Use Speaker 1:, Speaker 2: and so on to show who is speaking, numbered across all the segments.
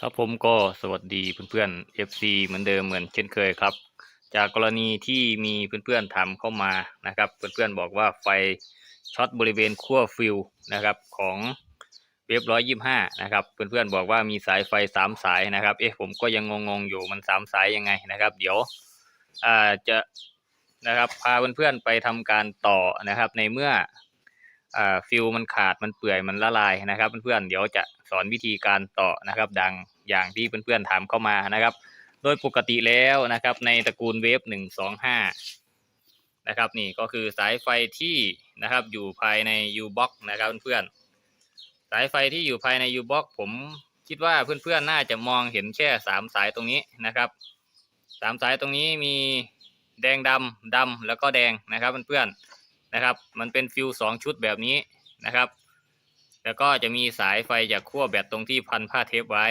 Speaker 1: ครับผมก็สวัสดีเพื่อนๆ FC เหมือนเดิมเหมือนเช่นเคยครับ จากกรณีที่มีเพื่อนๆถามเข้ามานะครับ เพื่อนๆบอกว่าไฟช็อตบริเวณขั้วฟิวนะครับของเว็บร้อยยี่ห้านะครับเพื่อนๆบอกว่ามีสายไฟสามสายนะครับเอ๊ะผมก็ยังงงๆอยู่มันสามสายยังไงนะครับ เดี๋ยวอ่าจะนะครับพาเพื่อนๆไปทำการต่อนะครับในเมื่อ ฟิลมันขาดมันเปื่อยมันละลายนะครับ เพื่อนๆเดี๋ยวจะสอนวิธีการต่อนะครับ ดังอย่างที่เพื่อนๆถามเข้ามานะครับ โดยปกติแล้วนะครับ ในตระกูลเวฟหนึ่งสองห้านะครับ นี่ก็คือสายไฟที่นะครับ อยู่ภายใน U box นะครับเพื่อนๆสายไฟที่อยู่ภายใน U box ผมคิดว่าเพื่อนๆน่าจะมองเห็นแค่สามสายตรงนี้นะครับสามสายตรงนี้มีแดงดำดำแล้วก็แดงนะครับเพื่อนๆ นะครับ มันเป็นฟิวสองชุดแบบนี้นะครับ แล้วก็จะมีสายไฟจากขั้วแบตตรงที่พันผ้าเทปไว้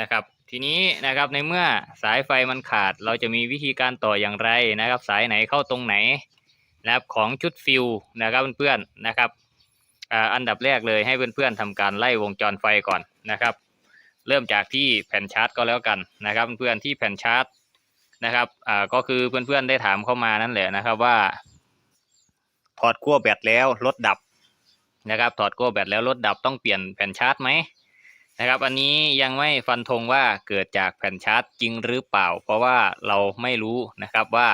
Speaker 1: นะครับ ทีนี้นะครับในเมื่อสายไฟมันขาด เราจะมีวิธีการต่ออย่างไรนะครับ สายไหนเข้าตรงไหนนะครับของชุดฟิวนะครับเพื่อนๆนะครับอันดับแรกเลยให้เพื่อนๆทำการไล่วงจรไฟก่อนนะครับ เริ่มจากที่แผ่นชาร์จก็แล้วกันนะครับ เพื่อนๆที่แผ่นชาร์จนะครับอ่าก็คือเพื่อนๆได้ถามเข้ามานั่นแหละนะครับว่า ถอดขั้วแบตแล้วรถดับนะครับ ถอดขั้วแบตแล้วรถดับต้องเปลี่ยนแผ่นชาร์จไหมนะครับ อันนี้ยังไม่ฟันธงว่าเกิดจากแผ่นชาร์จจริงหรือเปล่า เพราะว่าเราไม่รู้นะครับว่า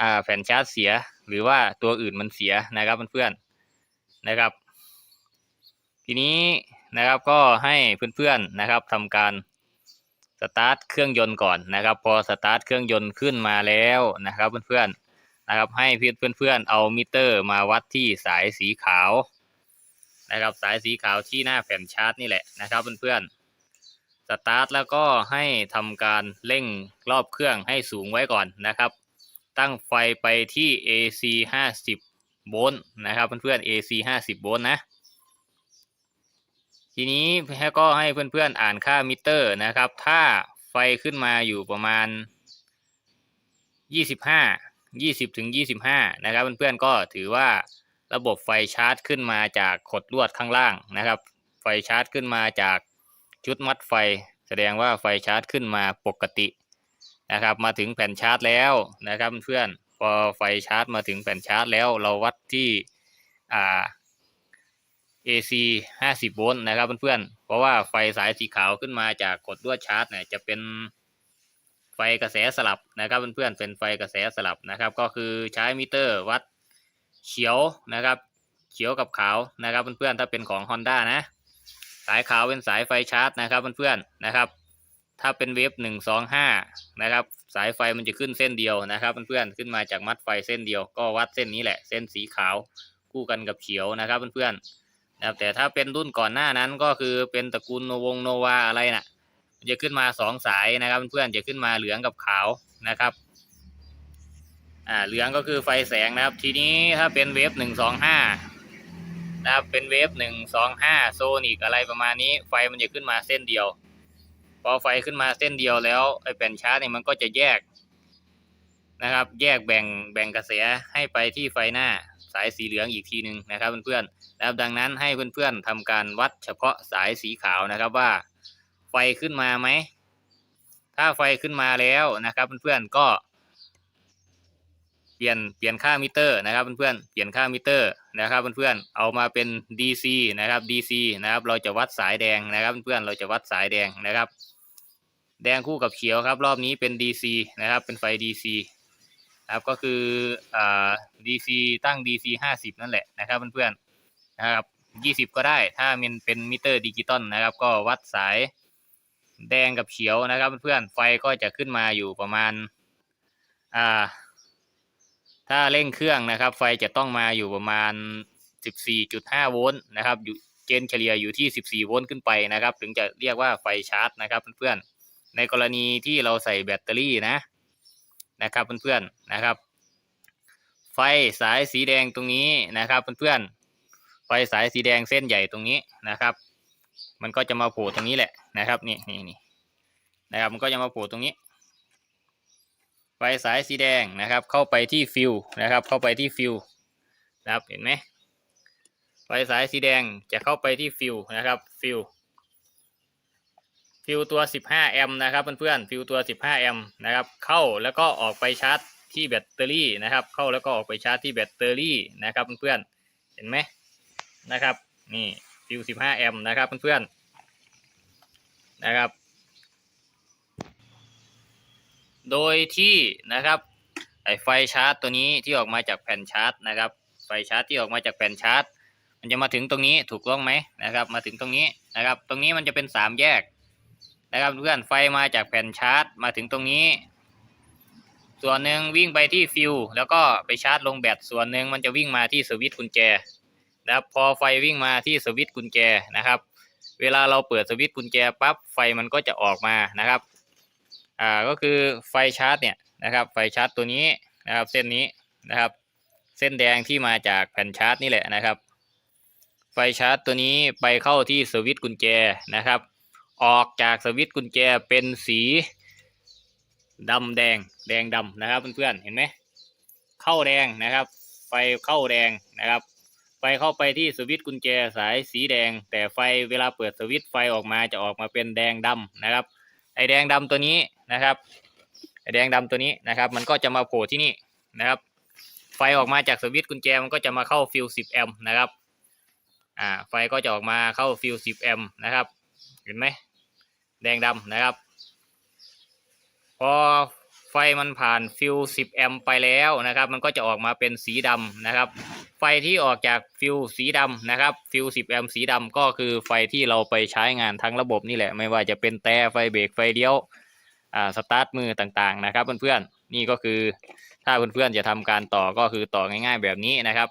Speaker 1: อ่าแผ่นชาร์จเสียหรือว่าตัวอื่นมันเสียนะครับเพื่อนๆนะครับ ทีนี้นะครับก็ให้เพื่อนๆนะครับทำการสตาร์ทเครื่องยนต์ก่อนนะครับ พอสตาร์ทเครื่องยนต์ขึ้นมาแล้วนะครับเพื่อนๆ นะครับ ให้เพื่อนเพื่อนเอามิเตอร์มาวัดที่สายสีขาวนะครับ สายสีขาวที่หน้าแผ่นชาร์จนี่แหละนะครับเพื่อนๆสตาร์ทแล้วก็ให้ทำการเร่งรอบเครื่องให้สูงไว้ก่อนนะครับ ตั้งไฟไปที่ AC 50โวลต์นะครับเพื่อนๆ AC 50โวลต์นะทีนี้ก็ให้เพื่อนๆอ่านค่ามิเตอร์นะครับ ถ้าไฟขึ้นมาอยู่ประมาณ 25 20ถึง25นะครับเพื่อนๆก็ถือว่าระบบไฟชาร์จขึ้นมาจากขดลวดข้างล่างนะครับ ไฟชาร์จขึ้นมาจากชุดมัดไฟ แสดงว่าไฟชาร์จขึ้นมาปกตินะครับ มาถึงแผ่นชาร์จแล้วนะครับเพื่อนพอไฟชาร์จมาถึงแผ่นชาร์จแล้วเราวัดที่อ่า AC 50 โวลต์นะครับเพื่อนๆ เพราะว่าไฟสายสีขาวขึ้นมาจากกดลวดชาร์จเนี่ยจะเป็น ไฟกระแสสลับนะครับเพื่อนๆเป็นไฟกระแสสลับนะครับ ก็คือใช้มิเตอร์วัดเขียวนะครับ เขียวกับขาวนะครับเพื่อนๆถ้าเป็นของ Honda นะ สายขาวเป็นสายไฟชาร์จนะครับเพื่อนๆนะครับ ถ้าเป็นเวฟหนึ่งสองห้านะครับ สายไฟมันจะขึ้นเส้นเดียวนะครับเพื่อนๆขึ้นมาจากมัดไฟเส้นเดียว ก็วัดเส้นนี้แหละเส้นสีขาวคู่กันกับเขียวนะครับเพื่อนๆนะครับแต่ถ้าเป็นรุ่นก่อนหน้านั้นก็คือเป็นตระกูลโนวงโนวาอะไรน่ะ จะขึ้นมาสองสายนะครับเพื่อนๆจะขึ้นมาเหลืองกับขาวนะครับอ่าเหลืองก็คือไฟแสงนะครับ ทีนี้ถ้าเป็นเวฟหนึ่งสองห้านะครับเป็นเวฟหนึ่งสองห้าโซนิกอะไรประมาณนี้ ไฟมันจะขึ้นมาเส้นเดียว พอไฟขึ้นมาเส้นเดียวแล้วไอ้แผ่นชาร์จเนี่ยมันก็จะแยกนะครับ แยกแบ่งแบ่งกระแสให้ไปที่ไฟหน้าสายสีเหลืองอีกทีหนึ่งนะครับเพื่อนๆแล้วดังนั้นให้เพื่อนๆทำการวัดเฉพาะสายสีขาวนะครับว่า ไฟขึ้นมาไหม ถ้าไฟขึ้นมาแล้วนะครับเพื่อนๆก็ เปลี่ยนเปลี่ยนค่ามิเตอร์นะครับเพื่อนๆเปลี่ยนค่ามิเตอร์นะครับเพื่อนๆเอามาเป็น DC นะครับ DC นะครับ เราจะวัดสายแดงนะครับเพื่อนๆเราจะวัดสายแดงนะครับ แดงคู่กับเขียวครับ รอบนี้เป็น DC นะครับ เป็นไฟ DC นะครับก็คืออ่า DC ตั้ง DC ห้าสิบนั่นแหละนะครับเพื่อนๆนะครับยี่สิบก็ได้ถ้ามันเป็นมิเตอร์ดิจิตอลนะครับ ก็วัดสาย แดงกับเขียวนะครับเพื่อนๆไฟก็จะขึ้นมาอยู่ประมาณอ่าถ้าเร่งเครื่องนะครับ ไฟจะต้องมาอยู่ประมาณ 14.5 โวลต์นะครับอยู่เกณฑ์เฉลี่ยอยู่ที่ 14 โวลต์ขึ้นไปนะครับ ถึงจะเรียกว่าไฟชาร์จนะครับเพื่อนๆในกรณีที่เราใส่แบตเตอรี่นะนะครับเพื่อนๆนะครับ ไฟสายสีแดงตรงนี้นะครับเพื่อนๆไฟสายสีแดงเส้นใหญ่ตรงนี้นะครับ มันก็จะมาโผล่ตรงนี้แหละนะครับนี่นี่นี่นะครับมันก็จะมาโผล่ตรงนี้ไฟสายสีแดงนะครับ เข้าไปที่ฟิวนะครับ เข้าไปที่ฟิวนะครับเห็นไหมไฟสายสีแดงจะเข้าไปที่ฟิวนะครับฟิวฟิวตัว 15 แอมป์นะครับเพื่อนๆฟิวตัว 15 แอมป์นะครับเข้าแล้วก็ออกไปชาร์จที่แบตเตอรี่นะครับ เข้าแล้วก็ออกไปชาร์จที่แบตเตอรี่นะครับเพื่อนๆเห็นไหมนะครับนี่ ฟิว15แอมป์นะครับเพื่อนๆนะครับ โดยที่นะครับไอไฟชาร์จตัวนี้ที่ออกมาจากแผ่นชาร์จนะครับ ไฟชาร์จที่ออกมาจากแผ่นชาร์จ มันจะมาถึงตรงนี้ถูกต้องไหมนะครับ มาถึงตรงนี้นะครับ ตรงนี้มันจะเป็นสามแยกนะครับเพื่อนไฟมาจากแผ่นชาร์จ มาถึงตรงนี้ ส่วนหนึ่งวิ่งไปที่ฟิวแล้วก็ไปชาร์จลงแบตส่วนหนึ่งมันจะวิ่งมาที่สวิตช์กุญแจ นะครับพอไฟวิ่งมาที่สวิตช์กุญแจนะครับ เวลาเราเปิดสวิตช์กุญแจปั๊บไฟมันก็จะออกมานะครับอ่าก็คือไฟชาร์จเนี่ยนะครับไฟชาร์จตัวนี้นะครับเส้นนี้นะครับ เส้นแดงที่มาจากแผ่นชาร์จนี่แหละนะครับ ไฟชาร์จตัวนี้ไปเข้าที่สวิตช์กุญแจนะครับ ออกจากสวิตช์กุญแจเป็นสีดำแดงแดงดำนะครับเพื่อนๆเห็นไหมเข้าแดงนะครับ ไฟเข้าแดงนะครับ ฟเข้าไปที่สวิตช์กุญแจสายสีแดง แต่ไฟเวลาเปิดสวิตช์ไฟออกมาจะออกมาเป็นแดงดำนะครับ ไอแดงดำตัวนี้นะครับไอแดงดำตัวนี้นะครับ มันก็จะมาโผล่ที่นี่นะครับ ไฟออกมาจากสวิตช์กุญแจมันก็จะมาเข้าฟิล10แอมป์นะครับอ่าไฟก็จะออกมาเข้าฟิล10แอมป์นะครับเห็นไหมแดงดำนะครับ พอไฟมันผ่านฟิล10แอมป์ไปแล้วนะครับ มันก็จะออกมาเป็นสีดำนะครับ ไฟที่ออกจากฟิลสีดำนะครับ ฟิล10 แอมป์สีดำก็คือไฟที่เราไปใช้งานทั้งระบบนี่แหละ ไม่ว่าจะเป็นแต่ไฟเบรกไฟเลี้ยวอ่าสตาร์ทมือต่างๆนะครับเพื่อนๆนี่ก็คือถ้าเพื่อนๆจะทำการต่อก็คือต่อง่ายๆแบบนี้นะครับ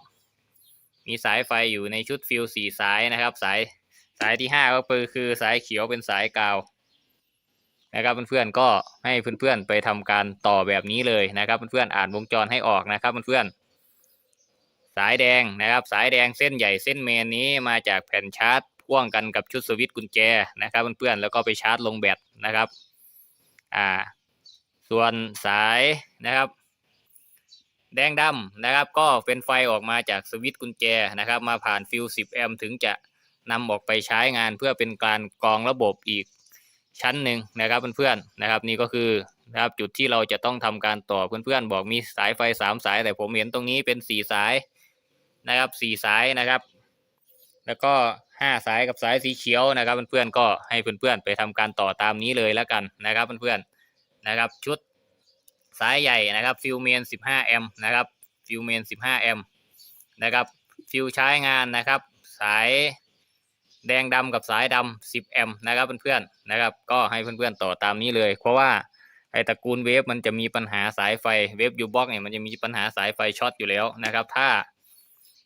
Speaker 1: มีสายไฟอยู่ในชุดฟิลสี่สายนะครับ สายสายที่ห้าก็คือคือสายเขียวเป็นสายกาวนะครับเพื่อนๆก็ให้เพื่อนๆไปทำการต่อแบบนี้เลยนะครับเพื่อนๆอ่านวงจรให้ออกนะครับเพื่อนๆ สายแดงนะครับ สายแดงเส้นใหญ่เส้นเมนนี้มาจากแผ่นชาร์จพ่วงกันกับชุดสวิตช์กุญแจนะครับเพื่อนๆแล้วก็ไปชาร์จลงแบตนะครับอ่าส่วนสายนะครับ แดงดำนะครับ ก็เป็นไฟออกมาจากสวิตช์กุญแจนะครับ มาผ่านฟิล10 แอมป์ถึงจะนำออกไปใช้งานเพื่อเป็นการกรองระบบอีกชั้นหนึ่งนะครับเพื่อนๆนะครับ นี่ก็คือนะครับจุดที่เราจะต้องทำการต่อเพื่อนๆบอกมีสายไฟสามสายแต่ผมเห็นตรงนี้เป็นสี่สาย นะครับสี่สายนะครับ แล้วก็ห้าสายกับสายสีเขียวนะครับเพื่อนๆก็ให้เพื่อนๆไปทำการต่อตามนี้เลยแล้วกันนะครับเพื่อนๆนะครับชุดสายใหญ่นะครับฟิวเมน15แอมป์นะครับฟิวเมน15แอมป์นะครับฟิวใช้งานนะครับ สายแดงดำกับสายดำ10แอมป์นะครับเพื่อนๆนะครับ ก็ให้เพื่อนๆต่อตามนี้เลย เพราะว่าไอตระกูลเวฟมันจะมีปัญหาสายไฟเวฟยูบ็อกเนี่ยมันจะมีปัญหาสายไฟช็อตอยู่แล้วนะครับ ถ้า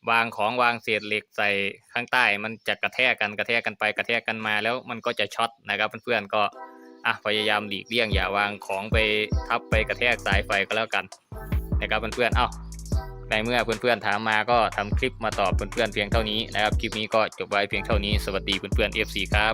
Speaker 1: วางของวางเศษเหล็กใส่ข้างใต้ มันจะกระแทกกันกระแทกกันไปกระแทกกันมาแล้วมันก็จะช็อตนะครับเพื่อนๆก็อะพยายามหลีกเลี่ยงอย่าวางของไปทับไปกระแทกสายไฟก็แล้วกันนะครับเพื่อนๆเอ้าในเมื่อเพื่อนๆถามมาก็ทำคลิปมาตอบเพื่อนๆเพียงเท่านี้นะครับคลิปนี้ก็จบไว้เพียงเท่านี้สวัสดีเพื่อนๆ FC ครับ